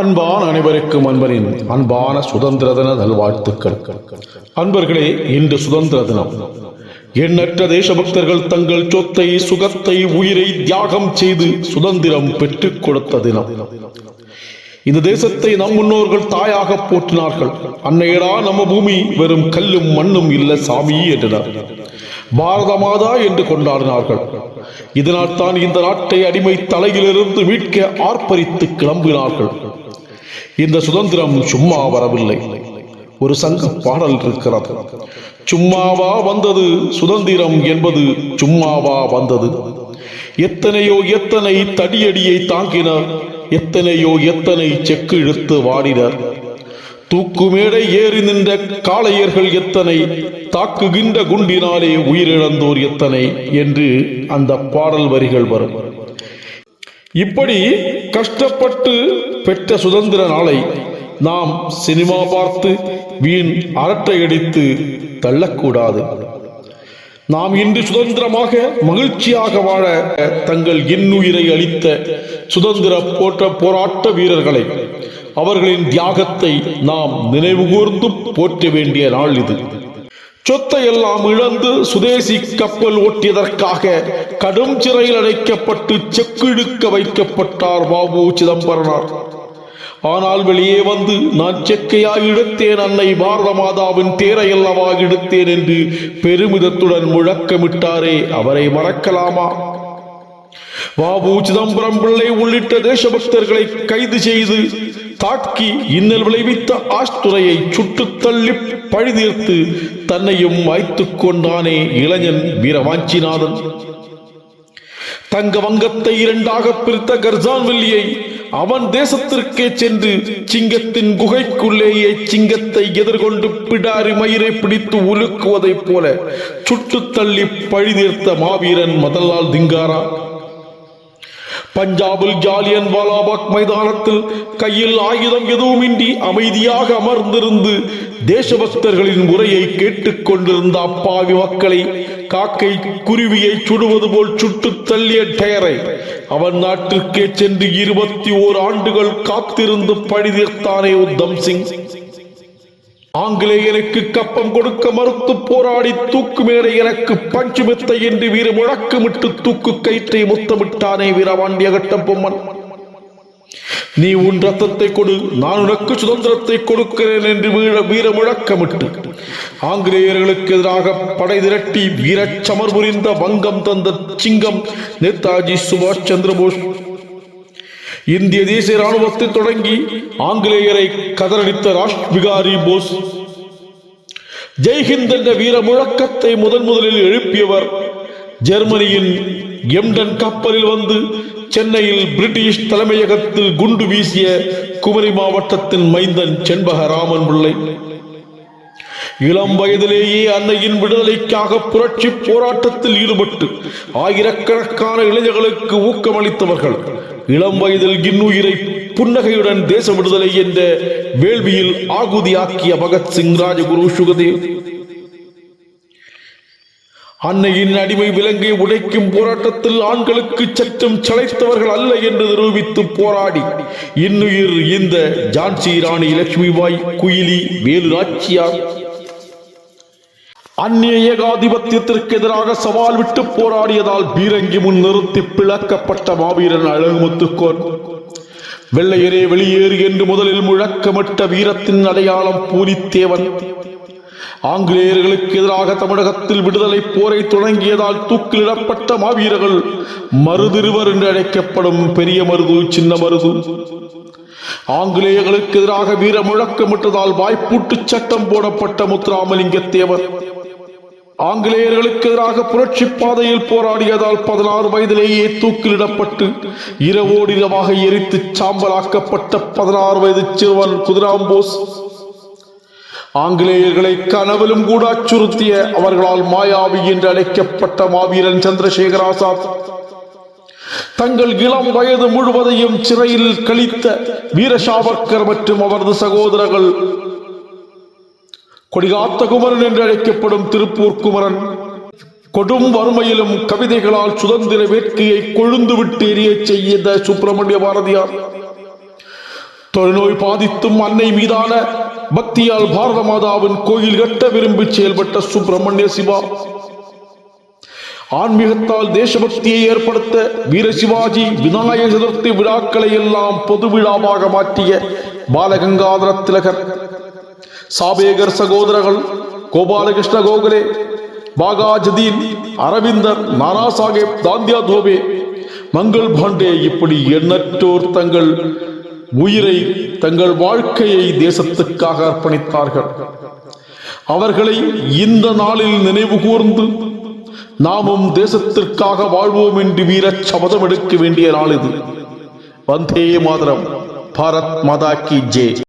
அன்பான அனைவருக்கும் அன்பரின் அன்பான சுதந்திர தின நல்வாழ்த்துக்கள். அன்பர்களே இன்று சுதந்திர தினம். எண்ணற்ற தேசபக்தர்கள் தங்கள் சொத்தை சுகத்தை உயிரை தியாகம் செய்து சுதந்திரம் பெற்றுக் கொடுத்த தினம். இந்த தேசத்தை நம் முன்னோர்கள் தாயாக போற்றினார்கள். அன்னையடா நம்ம பூமி வெறும் கல்லும் மண்ணும் இல்ல சாமி என்றனர். பாரத மாதா என்று கொண்டாடினார்கள். இதனால் தான் இந்த நாட்டை அடிமை தலையிலிருந்து மீட்க ஆர்ப்பரித்து கிளம்பினார்கள். இந்த சுதந்திரம் சும்மா வரவில்லை. ஒரு சங்க பாடல் இருக்கிறது சும்மாவா வந்தது சுதந்திரம் என்பது சும்மாவா வந்தது. எத்தனையோ எத்தனை தடியடியை தாங்கினர். எத்தனையோ எத்தனை செக்கு இழுத்து வாடினர். தூக்கு மேடை ஏறி நின்ற காளையர்கள் எத்தனை தாக்குகின்ற குண்டினாலே உயிரிழந்தோர் எத்தனை என்று அந்த பாடல் வரிகள் வரும். இப்படி கஷ்டப்பட்டு பெற்ற சுதந்திர நாளை நாம் சினிமா பார்த்து வீண் அரட்டையடித்து தள்ளக்கூடாது. நாம் இன்று சுதந்திரமாக மகிழ்ச்சியாக வாழ தங்கள் இன்னுயிரை அளித்த சுதந்திர போற்ற போராட்ட வீரர்களை அவர்களின் தியாகத்தை நாம் நினைவுகூர்ந்து போற்ற வேண்டிய நாள் இது. சொத்தை எல்லாம் இழந்து சுதேசி கப்பல் ஓட்டியதற்காக கடும் சிறையில் அடைக்கப்பட்டு செக்கிழுக்க வைக்கப்பட்டார் பாபு சிதம்பரனார். ஆனால் வெளியே வந்து நான் செக்கையாய் இழுத்தேன் அன்னை பாரத மாதாவின் தேரையல்லவா இழுத்தேன் என்று பெருமிதத்துடன் முழக்கமிட்டாரே அவரை மறக்கலாமா? பாபு சிதம்பரம் பிள்ளை உள்ளிட்ட தேசபக்தர்களை கைது செய்து தாக்கி இன்னல் விளைவித்த ஆஷ்துரையை சுட்டு தள்ளி பழிதீர்த்து தன்னையும் வாய்த்துக் கொண்டானே இளைஞன் வீரவாஞ்சிநாதன். தங்க வங்கத்தை இரண்டாக பிரித்த கர்ஜான்வெல்லியை அவன் தேசத்திற்கே சென்று சிங்கத்தின் குகைக்குள்ளேயே சிங்கத்தை எதிர்கொண்டு பிடாரி மயிரை பிடித்து உலுக்குவதைப் போல சுட்டு தள்ளி பழிதீர்த்த மாவீரன் மதல்லால் திங்காரா. பஞ்சாபில் ஜாலியன் வாலாபாக் மைதானத்தில் கையில் ஆயுதம் எதுவுமின்றி அமைதியாக அமர்ந்திருந்து தேசபக்தர்களின் உரையை கேட்டுக் கொண்டிருந்த அப்பாவி மக்களை காக்கை குருவியை சுடுவது போல் சுட்டு தள்ளிய டயரை அவன் நாட்டிற்கே சென்று இருபத்தி ஓர் ஆண்டுகள் காத்திருந்து பழிதீர்த்தானே உத்தம் சிங். ஆங்கிலேயனுக்கு கப்பம் கொடுக்க மறுத்து போராடி தூக்கு மேடை எனக்கு பஞ்சுமித்தை என்று வீர முழக்கமிட்டு தூக்கு கயிற்றை முத்தமிட்டானே வீராவாண்டிய கட்டம் பொம்மன் நீ உன் ரத்தத்தை கொடு நான் உனக்கு சுதந்திரத்தை கொடுக்கிறேன் என்று வீர வீர முழக்கமிட்டு ஆங்கிலேயர்களுக்கு எதிராக படை திரட்டி வீரச்சமர் புரிந்த வங்கம் தந்த சிங்கம் நேதாஜி சுபாஷ் சந்திரபோஸ் இந்திய தேசிய ராணுவத்தை தொடங்கி ஆங்கிலேயரை கதறடித்த ராஷ் பிகாரி போஸ். ஜெய்ஹிந்த் என்ற வீர முழக்கத்தை முதன் முதலில் எழுப்பியவர் ஜெர்மனியின் எம்டன் கப்பலில் வந்து சென்னையில் பிரிட்டிஷ் தலைமையகத்தில் குண்டு வீசிய குமரி மாவட்டத்தின் மைந்தன் செண்பகராமன் பிள்ளை. இளம் வயதிலேயே அன்னையின் விடுதலைக்காக புரட்சி போராட்டத்தில் ஈடுபட்டு ஆயிரக்கணக்கான இளைஞர்களுக்கு ஊக்கமளித்தவர்கள். இளம் வயதில் இன்னுயிரை புன்னகையுடன் தேச விடுதலை என்ற வேள்வியில் ஆகுதியாக்கிய பகத்சிங் ராஜகுரு சுகதேவ். அன்னையின் அடிமை விலங்கை உடைக்கும் போராட்டத்தில் ஆண்களுக்கு சற்றும் சளைத்தவர்கள் அல்ல என்று நிரூபித்து போராடி இன்னுயிர் இந்த ஜான்சி ராணி லட்சுமிபாய் குயிலி வேலு நாச்சியார் அந்நிய ஏகாதிபத்தியத்திற்கு எதிராக சவால் விட்டு போராடியதால் பீரங்கி முன் நிறுத்தி பிளக்கப்பட்ட மாவீரன் அழகுமுத்துக்கோன். வெள்ளையரே வெளியேறு என்று முதலில் முழக்கமிட்ட வீரத்தின் அடையாளம் பூலித்தேவன் ஆங்கிலேயர்களுக்கு எதிராக தமிழகத்தில் விடுதலை போரை தொடங்கியதால் தூக்கிலிடப்பட்ட மாவீரர்கள் மருதிருவர் என்று அழைக்கப்படும் பெரிய மருது சின்ன மருது. ஆங்கிலேயர்களுக்கு எதிராக வீர முழக்கமிட்டதால் வாய்ப்பூட்டு சட்டம் போடப்பட்ட முத்துராமலிங்க தேவர் ஆங்கிலேயர்களுக்கு எதிராக புரட்சி பாதையில் போராடியதால் பதினாறு வயதிலேயே தூக்கிலிடப்பட்டு இரவோடு இரவாக எரித்து சாம்பலாக்கப்பட்ட பதினாறு வயது சிறுவன் குதிராம்போஸ். ஆங்கிலேயர்களை கனவிலும் கூட அச்சுறுத்திய அவர்களால் மாயாவி என்று அழைக்கப்பட்ட மாவீரன் சந்திரசேகர் ஆசாத். தங்கள் இளம் வயது முழுவதையும் சிறையில் கழித்த வீர சாவர்கர் மற்றும் அவரது சகோதரர்கள் கொடிகாத்த குமரன் என்று அழைக்கப்படும் திருப்பூர் குமரன் கொடும் வறுமையிலும் கவிதைகளால் சுதந்திர வேட்கையை கொழுந்து விட்டு எரிய செய்த சுப்பிரமணிய பாரதியார். தொழுநோய் பாதித்தும் அன்னை மீதான பக்தியால் பாரத மாதாவின் கோயில் கட்ட விரும்பி செயல்பட்ட சுப்பிரமணிய சிவா. ஆன்மீகத்தால் தேசபக்தியை ஏற்படுத்த வீர சிவாஜி விநாயக சதுர்த்தி விழாக்களை எல்லாம் பொது விழாவாக மாற்றிய பாலகங்காதர திலகர். சாபேகர் சகோதரர்கள் கோபாலகிருஷ்ண கோகலே பாகா அரவிந்தர் நானா சாஹேப் தாந்தியா தோபே மங்கள் பாண்டே இப்படி எண்ணற்றோர் தங்கள் உயிரை தங்கள் வாழ்க்கையை தேசத்துக்காக அர்ப்பணித்தார்கள். அவர்களை இந்த நாளில் நினைவு கூர்ந்து நாமும் தேசத்திற்காக வாழ்வோம் என்று வீரச் சபதம் எடுக்க வேண்டிய நாள் இது. வந்தே மாதரம். பாரத் மாதா கி ஜே.